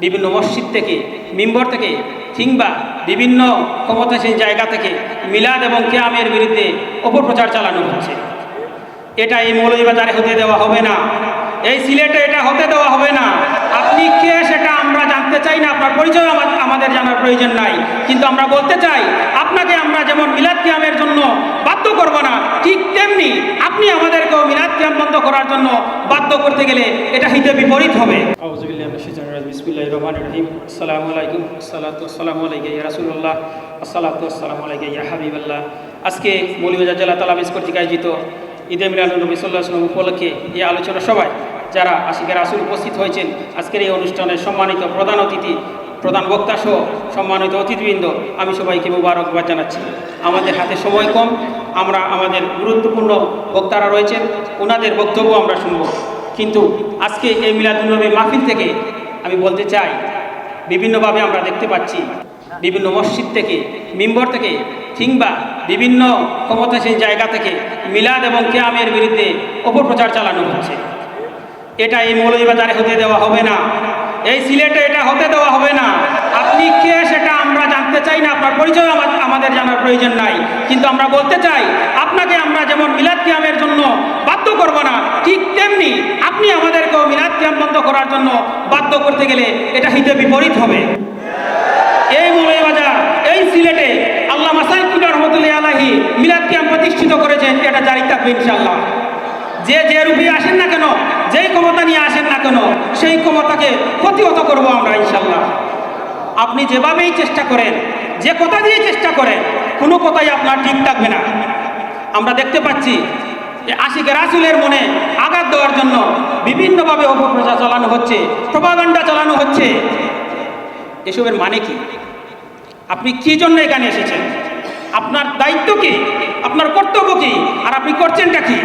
বিভিন্ন মসজিদ থেকে, মিম্বর থেকে, কিংবা বিভিন্ন ক্ষমতাসীন জায়গা থেকে মিলাদ এবং কেয়ামের বিরুদ্ধে অপপ্রচার চালানো হচ্ছে। এটা এই মৌলভীবাজারে হতে দেওয়া হবে না। এই সিলেটে এটা হতে দেওয়া হবে না। আপনি কে সেটা আমরা জানতে চাই না। আপনার পরিচয় আমাদের জানার প্রয়োজন নাই। কিন্তু আমরা বলতে চাই, আপনাকে আমরা যেমন মিলাদ কিয়ামের জন্য বাধ্য করব না, ঠিক তেমনি আপনি আমাদেরকেও মিলাদ কিয়াম বন্ধ করার জন্য বাধ্য করতে গেলে এটা হিতে বিপরীত হবে। আজকে মৌলভীবাজার জেলা তালামিজ কর্তৃক আয়োজিত ঈদে মিলাদুল নবী উপলক্ষে এই আলোচনা সবাই যারা আশিকের আসুল উপস্থিত হয়েছেন, আজকের এই অনুষ্ঠানের সম্মানিত প্রধান অতিথি প্রধান বক্তা সহ সম্মানিত অতিথিবৃন্দ, আমি সবাইকে মুবারকবাদ জানাচ্ছি। আমাদের হাতে সময় কম, আমরা আমাদের গুরুত্বপূর্ণ বক্তারা রয়েছেন, ওনাদের বক্তব্য আমরা শুনব। কিন্তু আজকে এই মিলাদুলনবী মাহফিল থেকে আমি বলতে চাই, বিভিন্নভাবে আমরা দেখতে পাচ্ছি, বিভিন্ন মসজিদ থেকে, মিম্বর থেকে, কিংবা বিভিন্ন ক্ষমতাসীন জায়গা থেকে মিলাদ এবং কেয়ামের বিরুদ্ধে অপপ্রচার চালানো হচ্ছে। এটা এই মৌলভীবাজারে হতে দেওয়া হবে না। এই সিলেটে এটা হতে দেওয়া হবে না। আপনি কে সেটা আমরা জানতে চাই না, আপনার পরিচয় আমা- আমাদের জানার প্রয়োজন নাই। কিন্তু আমরা বলতে চাই, আপনাকে আমরা যেমন মিলাদ কিয়ামের জন্য বাধ্য করব না, ঠিক তেমনি আপনি আমাদেরকেও মিলাদ কিয়াম বন্ধ করার জন্য বাধ্য করতে গেলে এটা হিতে বিপরীত হবে। এই মৌলভীবাজার, এই সিলেটে আল্লাহ মাসাইকুল রহমতুল্লাহ আলাহি মিলাদ কিয়াম প্রতিষ্ঠিত করেছেন, এটা জারি থাকবে ইনশাল্লাহ যে যে রূপে আসেন না কেন, যেই ক্ষমতা নিয়ে আসেন না কেন, সেই ক্ষমতাকে প্রতিহত করব আমরা ইনশাল্লাহ আপনি যেভাবেই চেষ্টা করেন, যে কথা দিয়ে চেষ্টা করেন, কোনো কথাই আপনার ঠিক থাকবে না। আমরা দেখতে পাচ্ছি যে আশিক রাসুলের মনে আঘাত দেওয়ার জন্য বিভিন্নভাবে অপপ্রচার চালানো হচ্ছে, প্রপাগান্ডা চালানো হচ্ছে। এসবের মানে কি? আপনি কি জন্য এখানে এসেছেন? আপনার দায়িত্ব কি? আপনার কর্তব্য কি? আর আপনি করছেনটা কি?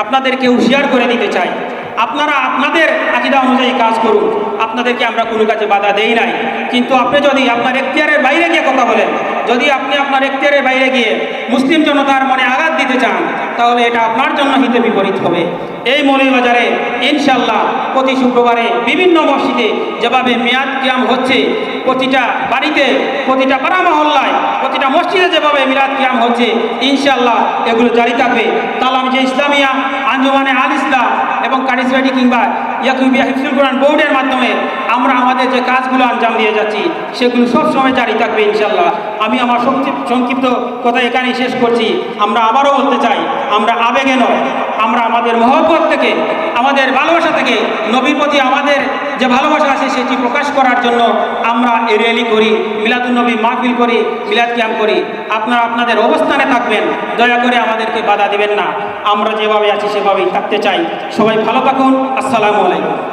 আপনাদেরকে হুঁশিয়ার করে দিতে চাই। আপনারা আপনাদের আকিদা অনুযায়ী কাজ করুন। আপনাদেরকে আমরা কোনো কাজে বাধা দেই নাই। কিন্তু আপনি যদি আপনার এখতিয়ারের বাইরে গিয়ে কথা বলেন যদি আপনি আপনার এখতিয়ারের বাইরে গিয়ে মুসলিম জনতার মনে আঘাত দিতে চান, তাহলে এটা আপনার জন্য হিতে বিপরীত হবে। এই মৌলভীবাজারে ইনশাল্লাহ প্রতি শুক্রবারে বিভিন্ন মসজিদে যেভাবে মেয়াদ কিয়াম হচ্ছে, প্রতিটা বাড়িতে, প্রতিটা পাড়া মহল্লায় প্রতিটা মসজিদে যেভাবে মিলাদ কিয়াম হচ্ছে ইনশাল্লাহ এগুলো জারি থাকবে। তালাম যে ইসলামিয়া, আঞ্জুমানে আল ইসলাম এবং কারিসবাড়ি কিংবা ইয়াকুবিয়া হিফসুল কোরআন বোর্ডের মাধ্যমে আমরা আমাদের যে কাজগুলো আঞ্জাম দিয়ে যাচ্ছি সেগুলো সবসময় জারি থাকবে ইনশাল্লাহ আমি আমার সংক্ষিপ্ত কথা এখানেই শেষ করছি আমরা আবারও বলতে চাই আমরা আবেগে নয় আমরা আমাদের মহব্বত থেকে, আমাদের ভালোবাসা থেকে, নবীর প্রতি আমাদের যে ভালোবাসা আছে সেটি প্রকাশ করার জন্য আমরা এই র্যালি করি মিলাদুল নবী মাহফিল করি, মিলাদ ক্যাম্প করি। আপনারা আপনাদের অবস্থানে থাকবেন, দয়া করে আমাদেরকে বাধা দিবেন না। আমরা যেভাবে আছি সেভাবেই থাকতে চাই। সবাই ভালো থাকুন, আসসালামু আলাইকুম।